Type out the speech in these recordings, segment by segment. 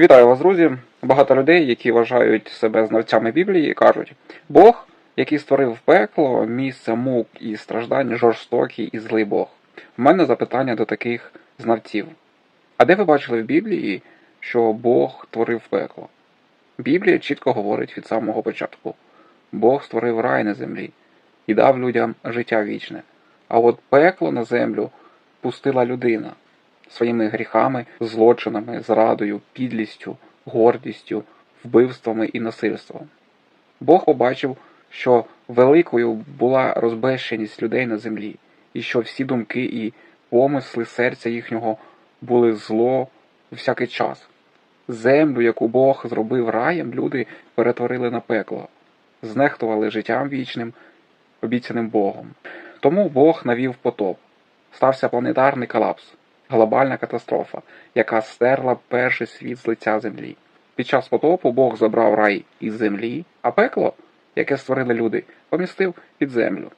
Вітаю вас, друзі! Багато людей, які вважають себе знавцями Біблії, кажуть: Бог, який створив пекло, місце мук і страждань, жорстокий і злий Бог. В мене запитання до таких знавців. А де ви бачили в Біблії, що Бог творив пекло? Біблія чітко говорить від самого початку: Бог створив рай на землі і дав людям життя вічне. А от пекло на землю пустила людина своїми гріхами, злочинами, зрадою, підлістю, гордістю, вбивствами і насильством. Бог побачив, що великою була розбещеність людей на землі, і що всі думки і помисли серця їхнього були зло всякий час. Землю, яку Бог зробив раєм, люди перетворили на пекло, знехтували життям вічним, обіцяним Богом. Тому Бог навів потоп. Стався планетарний колапс, глобальна катастрофа, яка стерла перший світ з лиця землі. Під час потопу Бог забрав рай із землі, а пекло, яке створили люди, помістив під землю.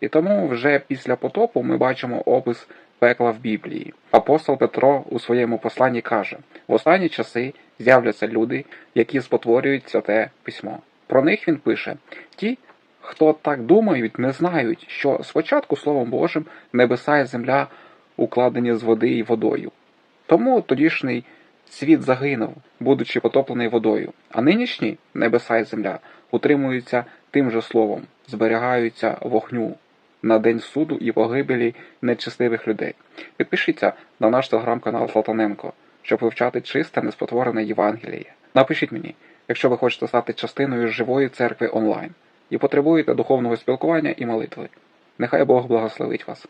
І тому вже після потопу ми бачимо опис пекла в Біблії. Апостол Петро у своєму посланні каже: в останні часи з'являться люди, які спотворюють святе письмо. Про них він пише: ті, хто так думають, не знають, що спочатку Словом Божим небеса і земля укладені з води і водою. Тому тодішній світ загинув, будучи потоплений водою, а нинішні небеса і земля утримуються тим же словом, зберігаються вогню на день суду і погибелі нечестивих людей. Підпишіться на наш телеграм-канал Златаненко, щоб вивчати чисте, неспотворене Євангеліє. Напишіть мені, якщо ви хочете стати частиною живої церкви онлайн і потребуєте духовного спілкування і молитви. Нехай Бог благословить вас.